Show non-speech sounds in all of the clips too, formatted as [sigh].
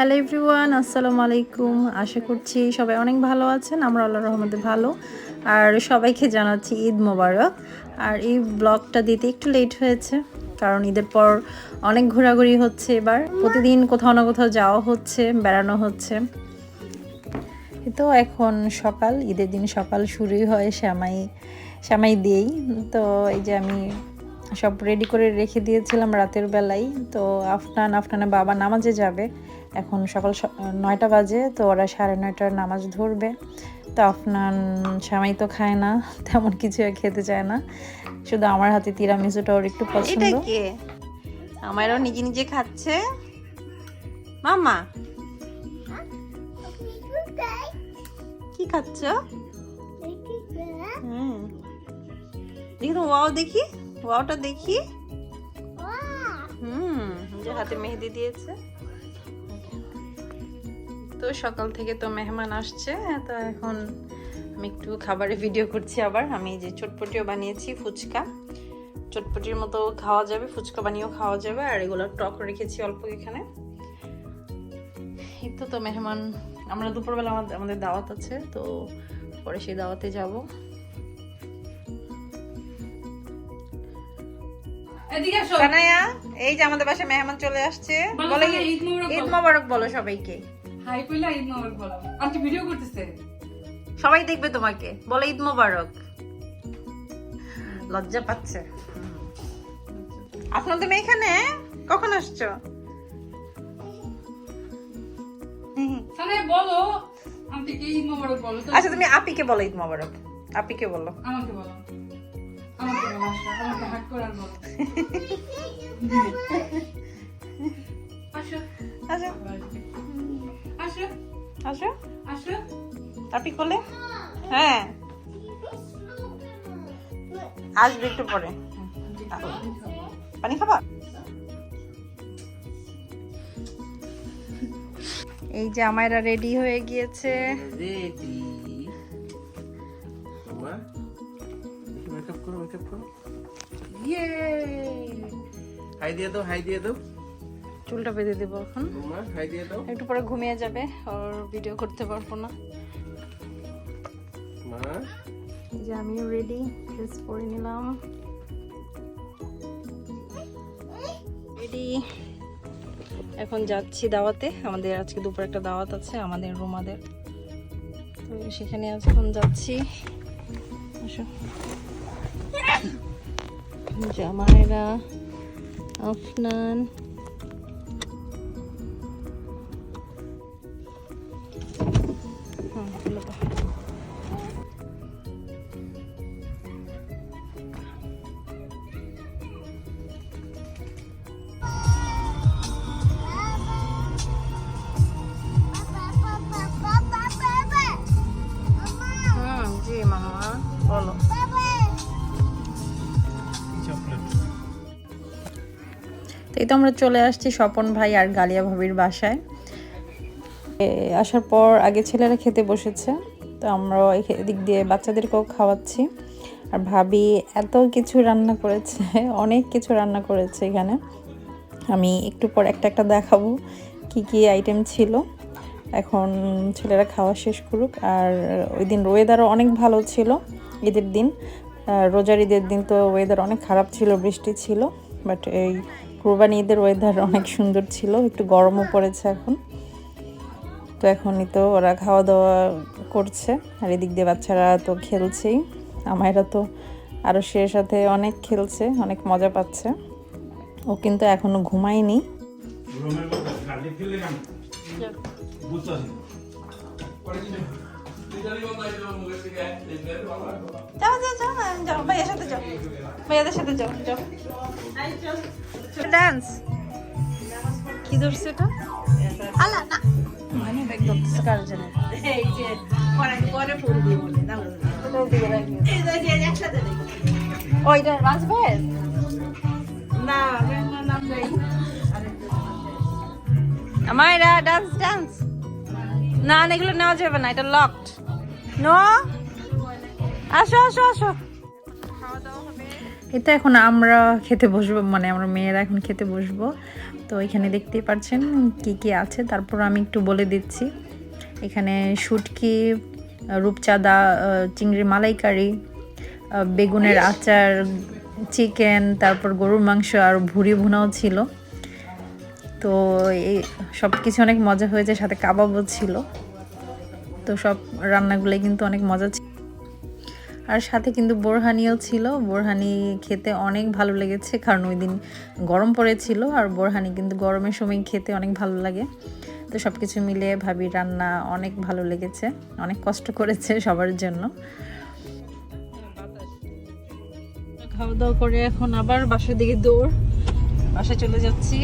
Hello everyone, আসসালামু আলাইকুম। আশা করছি সবাই অনেক ভালো আছেন, আমরা আল্লাহ রহমতে ভালো। আর সবাইকে জানাচ্ছি ঈদ মোবারক। আর এই ব্লগটা দিতে একটু লেট হয়েছে, কারণ ঈদের পর অনেক ঘোরাঘুরি হচ্ছে এবার। প্রতিদিন কোথাও না কোথাও যাওয়া হচ্ছে, বেড়ানো হচ্ছে। তো এখন সকাল, ঈদের দিন সকাল শুরুই হয় শ্যামাই শ্যামাই দিয়েই। তো এই যে আমি সব রেডি করে রেখে দিয়েছিলাম রাতের বেলায় তো আফনান, আফনানের বাবা নামাজে যাবে। এখন সকাল নয়টা বাজে তো ওরা সাড়ে নয়টার নামাজ ধরবে। তো আফনান শ্যামাই তো খায় না [laughs] তেমন কিছু খেতে চায় না। শুধু আমার হাতে তিরামিসুটা ওর একটু পছন্দ। আমারও নিজে নিজে খাচ্ছে। মামা কি খাচ্ছ? হুম। দেখি তো ওয়াও দেখি ওয়াওটা দেখি। হুম যে হাতে মেহেদি দিয়েছে। তো সকাল থেকে তো মেহমান আসছে তো এখন আমি একটু খাবারের ভিডিও করছি আবার। আমি যে চটপটিও বানিয়েছি ফুচকা। চটপটির মতো খাওয়া যাবে ফুচকা বানিয়েও খাওয়া যাবে আর এগুলো টক রেখেছি অল্প এখানে। এই তো তো মেহমান আমরা দুপুরবেলা আমাদের আমাদের দাওয়াত আছে তো পরে সেই দাওয়াতে যাব। এই যে আমাদের বাসায় মেহমান চলে আসছে বলো ঈদ মোবারক বলো সবাইকে। হাই কইলা ঈদ মোবারক বলো। আন্টি ভিডিও করতেছে। সবাই দেখবে তোমাকে। বলে ঈদ মোবারক। লজ্জা পাচ্ছে। আপনার তুমি এখানে? কখন আসছো? তাহলে বলো আন্টিকে ঈদ মোবারক বলো? আচ্ছা তুমি আপিকে বলো ঈদ মোবারক। আপিকে বলো। আমাকে বলো। আমাকে বলো আমাকে হাত করে আর বলো। [laughs] আসো। আসো। আসো। আসো। আপি কোলে? হ্যাঁ। আসবে একটু পরে। পানি খাবা? এই যে আমায়রা রেডি হয়ে গিয়েছে। রেডি মেকআপ করো মেকআপ করো। ইয়ে হাই দিয়ে দাও হাই দিয়ে দাও। চুলটা বেঁধে দেবো এখন। একটু পরে ঘুমিয়ে যাবে ওর ভিডিও করতে পারব না। যে আমিও রেডি ড্রেস পরে নিলাম। রেডি এখন যাচ্ছি দাওয়াতে। আমাদের আজকে দুপুর একটা দাওয়াত আছে আমাদের রুমাদের। তো সেখানে এখন যাচ্ছি। আসো। জামাইরা আফনান তো আমরা চলে আসছি স্বপন ভাই আর গালিয়া ভাবির বাসায়। আসার পর আগে ছেলেরা খেতে বসেছে, তো আমরা এদিক দিয়ে বাচ্চাদেরকেও খাওয়াচ্ছি। আর ভাবি এত কিছু রান্না করেছে, [laughs] অনেক কিছু রান্না করেছে এখানে। আমি একটু পর একটা একটা দেখাবো কি কি আইটেম ছিল। এখন ছেলেরা খাওয়া শেষ করুক, আর ওই দিন ওয়েদারও অনেক ভালো ছিল, ঈদের দিন। রোজার ঈদের দিন তো ওয়েদার অনেক খারাপ ছিল, বৃষ্টি ছিল বাট এই কোরবানি ঈদের ওয়েদার অনেক সুন্দর ছিল একটু গরমও পড়েছে এখন। তো এখনই তো ওরা খাওয়া দাওয়া করছে আর এদিক দিয়ে বাচ্চারা তো খেলছেই। আমায়রা তো আরও সে সাথে অনেক খেলছে অনেক মজা পাচ্ছে। ও কিন্তু এখনও ঘুমায়নি। বুঝতে যাও যাও যাও না, যাও ভাইয়ের সাথে যাও ভাইয়াদের সাথে যাও যাও ডান্স কি ধরছে এটা? আলা না মানে ব্যাগ ধরতেছে কার জানে এই যে পরে পরে দিয়ে বলে দাও। এই যে এই যে একসাথে দেখো। ও এটা বাঁচবে না নাম আমায়রা ডান্স ডান্স না না এগুলো নেওয়া যাবে না এটা লকড নো? আসো আসো আসো। এটা এখন আমরা খেতে বসবো মানে আমরা মেয়েরা এখন খেতে বসবো। তো এখানে দেখতেই পাচ্ছেন কি কি আছে। তারপর আমি একটু বলে দিচ্ছি। এখানে শুটকি রূপচাঁদা চিংড়ি মালাইকারি বেগুনের আচার চিকেন তারপর গরুর মাংস আর ভুড়ি ভুনাও ছিল। তো এই সব কিছু অনেক মজা হয়েছে সাথে কাবাবও ছিল। তো সব রান্নাগুলোই কিন্তু অনেক মজা ছিল। আর সাথে কিন্তু বোরহানিও ছিল। বোরহানি খেতে অনেক ভালো লেগেছে, কারণ ওই দিন গরম পড়েছিল আর বোরহানি কিন্তু গরমের সময় খেতে অনেক ভালো লাগে। তো সব কিছু মিলিয়ে ভাবি রান্না অনেক ভালো লেগেছে, অনেক কষ্ট করেছে সবার জন্য। খাওয়া দাওয়া করে এখন আবার বাসার দিকে দৌড়, বাসায় চলে যাচ্ছি।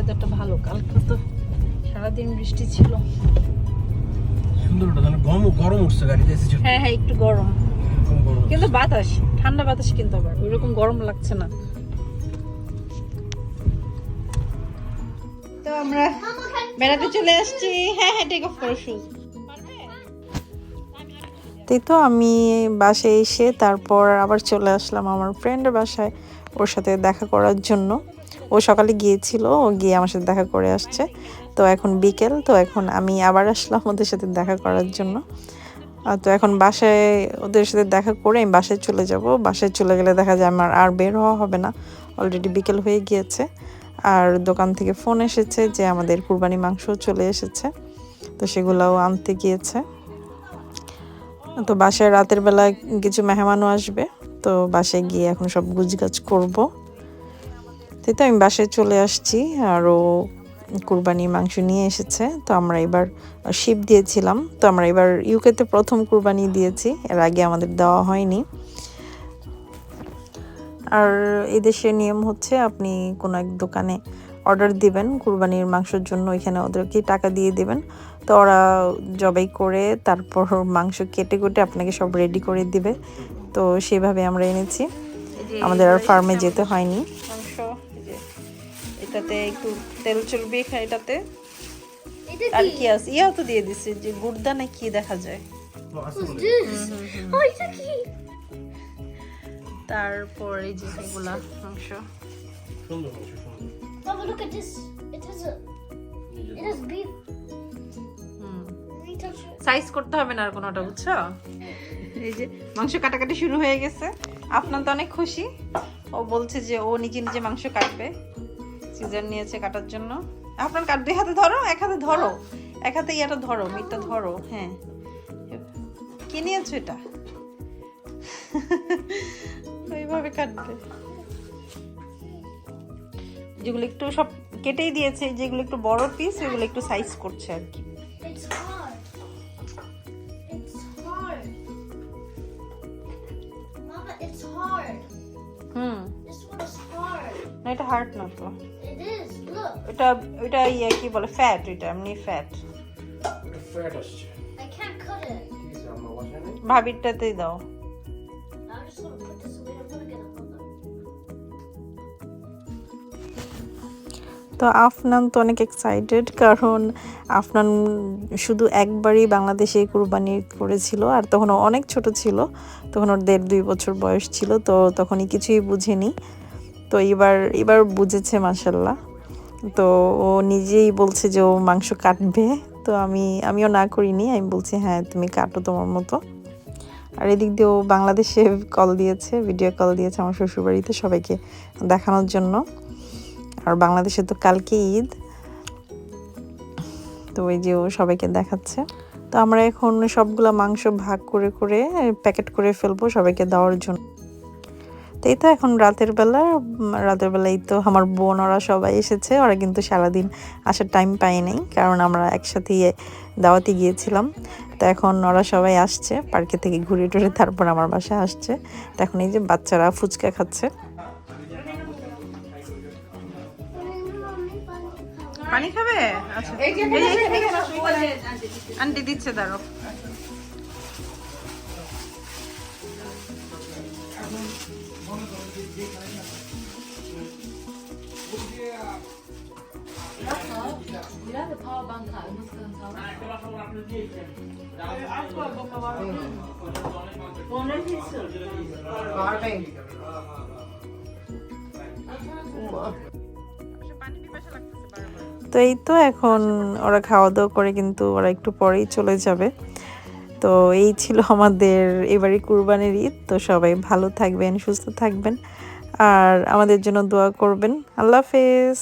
ওয়েদারটা ভালো। কালকে তো সারাদিন বৃষ্টি ছিল। সুন্দর গরম গরম উঠছে গাড়িতে এসেছে। হ্যাঁ হ্যাঁ একটু গরম। কিন্তু বাতাস ঠান্ডা বাতাস কিন্তু আবার ওইরকম গরম লাগছে না। তো আমরা বেড়াতে চলে আসছি। হ্যাঁ হ্যাঁ টেক অফ করো শুজ তাই তো আমি বাসায় এসে তারপর আবার চলে আসলাম আমার ফ্রেন্ডের বাসায় ওর সাথে দেখা করার জন্য। ও সকালে গিয়েছিল, ও গিয়ে আমার সাথে দেখা করে আসছে। তো এখন বিকেল, তো এখন আমি আবার আসলাম ওদের সাথে দেখা করার জন্য। তো এখন বাসায় ওদের সাথে দেখা করে আমি বাসায় চলে যাব। বাসায় চলে গেলে দেখা যায় আমার আর বের হওয়া হবে না। অলরেডি বিকেল হয়ে গিয়েছে। আর দোকান থেকে ফোন এসেছে যে আমাদের কুরবানি মাংস চলে এসেছে। তো সেগুলোও আনতে গিয়েছে। তো বাসায় রাতের বেলা কিছু মেহমানও আসবে। তো বাসায় গিয়ে এখন সব গুজগাছ করব। তাই তো আমি বাসায় চলে আসছি আরও কুরবানি মাংস নিয়ে এসেছে তো আমরা এবার শিপ দিয়েছিলাম তো আমরা এবার ইউকেতে প্রথম কুরবানি দিয়েছি এর আগে আমাদের দেওয়া হয়নি। আর এদেশের নিয়ম হচ্ছে আপনি কোনো এক দোকানে অর্ডার দিবেন কুরবানির মাংসের জন্য ওইখানে ওদেরকে টাকা দিয়ে দেবেন তো ওরা জবাই করে তারপর মাংস কেটে কুটে আপনাকে সব রেডি করে দিবে তো সেভাবে আমরা এনেছি। আমাদের আর ফার্মে যেতে হয়নি। মাংস। এটাতে একটু তেল চর্বি খাই এটাতে। আর কি? আছে? ইয়াও তো দিয়ে দিছে যে গুড়দা না কি দেখা যায়। তারপর এই যে এগুলা মাংস. সাইজ করতে হবে না আর কোনোটা বুঝছ? এই যে মাংস কাটাকাটি শুরু হয়ে গেছে। আপনার তো অনেক খুশি। ও বলছে যে ও নিজে নিজে মাংস কাটবে। সিজার নিয়েছে কাটার জন্য। আপনার কাট দুই হাতে ধরো এক হাতে ধরো। এক হাতে ইয়াটা ধরো মিটটা ধরো হ্যাঁ। কি নিয়েছো এটা? ওইভাবে কাটবে। যেগুলো একটু সব কেটেই দিয়েছে যেগুলো একটু বড় পিস এগুলো একটু সাইজ করছে আর কি. হুম। এটা হার্ট না তো। এটা এটা ইয়ে কি বলে ফ্যাট এটা এমনি ফ্যাট আসছে। ভাবিরটাতেই দাও। তো আফনান তো অনেক এক্সাইটেড কারণ আফনান শুধু একবারই বাংলাদেশে কুরবানি করেছিল আর তখন অনেক ছোট ছিল তখন ওর দেড় দুই বছর বয়স ছিল তো তখনই কিছুই বুঝেনি। তো এবার এবার বুঝেছে মাসাল্লাহ তো ও নিজেই বলছে যে ও মাংস কাটবে। তো আমি, আমিও না করিনি, আমি বলছি হ্যাঁ তুমি কাটো তোমার মতো। আর এদিক দিয়ে ও বাংলাদেশে কল দিয়েছে ভিডিও কল দিয়েছে আমার শ্বশুরবাড়িতে সবাইকে দেখানোর জন্য। আর বাংলাদেশে তো কালকে ঈদ। তো ওই যে ও সবাইকে দেখাচ্ছে। তো আমরা এখন সবগুলো মাংস ভাগ করে করে, প্যাকেট করে ফেলব সবাইকে দেওয়ার জন্য। তো এই তো এখন রাতের বেলা রাতের বেলায় তো আমার বোন, ওরা সবাই এসেছে। ওরা কিন্তু সারাদিন আসার টাইম পায় নাই, কারণ আমরা একসাথে দাওয়াতে গিয়েছিলাম। তো এখন ওরা সবাই আসছে, পার্কে থেকে ঘুরে টুরে তারপর আমার বাসায় আসছে। তো এখন এই যে বাচ্চারা ফুচকা খাচ্ছে। পানি খাবে? আচ্ছা এই যে দিচ্ছে দাঁড়ো তো এই তো এখন ওরা খাওয়া দাওয়া করে কিন্তু ওরা একটু পরেই চলে যাবে। তো এই ছিল আমাদের এবারে কুরবানির ঈদ। তো সবাই ভালো থাকবেন, সুস্থ থাকবেন। আর আমাদের জন্য দোয়া করবেন। আল্লাহ হাফেজ।